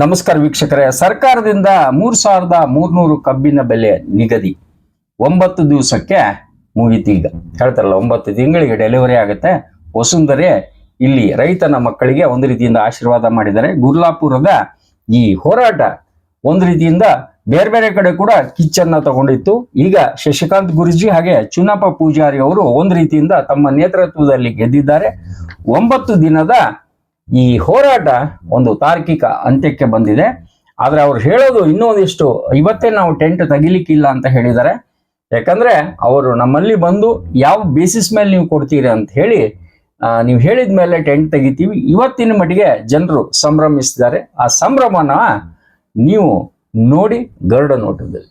ನಮಸ್ಕಾರ ವೀಕ್ಷಕರೇ. ಸರ್ಕಾರದಿಂದ ಮೂರ್ ಸಾವಿರದ ಮೂರ್ನೂರು ಕಬ್ಬಿನ ಬೆಲೆ ನಿಗದಿ. ಒಂಬತ್ತು ದಿವಸಕ್ಕೆ ಮುಗಿತು ಈಗ. ಹೇಳ್ತಾರಲ್ಲ, ಒಂಬತ್ತು ತಿಂಗಳಿಗೆ ಡೆಲಿವರಿ ಆಗುತ್ತೆ. ವಸುಂಧರೆ ಇಲ್ಲಿ ರೈತನ ಮಕ್ಕಳಿಗೆ ಒಂದು ರೀತಿಯಿಂದ ಆಶೀರ್ವಾದ ಮಾಡಿದ್ದಾರೆ. ಗುರ್ಲಾಪುರದ ಈ ಹೋರಾಟ ಒಂದು ರೀತಿಯಿಂದ ಬೇರೆ ಬೇರೆ ಕಡೆ ಕೂಡ ಕಿಚ್ಚನ್ನ ತಗೊಂಡಿತ್ತು. ಈಗ ಶಶಿಕಾಂತ್ ಗುರುಜಿ ಹಾಗೆ ಚುನ್ನಪ್ಪ ಪೂಜಾರಿ ಅವರು ಒಂದು ರೀತಿಯಿಂದ ತಮ್ಮ ನೇತೃತ್ವದಲ್ಲಿ ಗೆದ್ದಿದ್ದಾರೆ. ಒಂಬತ್ತು ದಿನದ ಈ ಹೋರಾಟ ಒಂದು ತಾರ್ಕಿಕ ಅಂತ್ಯಕ್ಕೆ ಬಂದಿದೆ. ಆದರೆ ಅವ್ರು ಹೇಳೋದು ಇನ್ನೂ ಒಂದಿಷ್ಟು, ಇವತ್ತೇ ನಾವು ಟೆಂಟ್ ತೆಗಿಲಿಕ್ಕಿಲ್ಲ ಅಂತ ಹೇಳಿದ್ದಾರೆ. ಯಾಕಂದ್ರೆ ಅವರು ನಮ್ಮಲ್ಲಿ ಬಂದು ಯಾವ ಬೇಸಿಸ್ ಮೇಲೆ ನೀವು ಕೊಡ್ತೀರಿ ಅಂತ ಹೇಳಿ ನೀವು ಹೇಳಿದ ಮೇಲೆ ಟೆಂಟ್ ತೆಗಿತೀವಿ. ಇವತ್ತಿನ ಮಟ್ಟಿಗೆ ಜನರು ಸಂಭ್ರಮಿಸಿದ್ದಾರೆ ಆ ಸಂಭ್ರಮನ ನೀವು ನೋಡಿ ಗರುಡ ನೋಟದಲ್ಲಿ.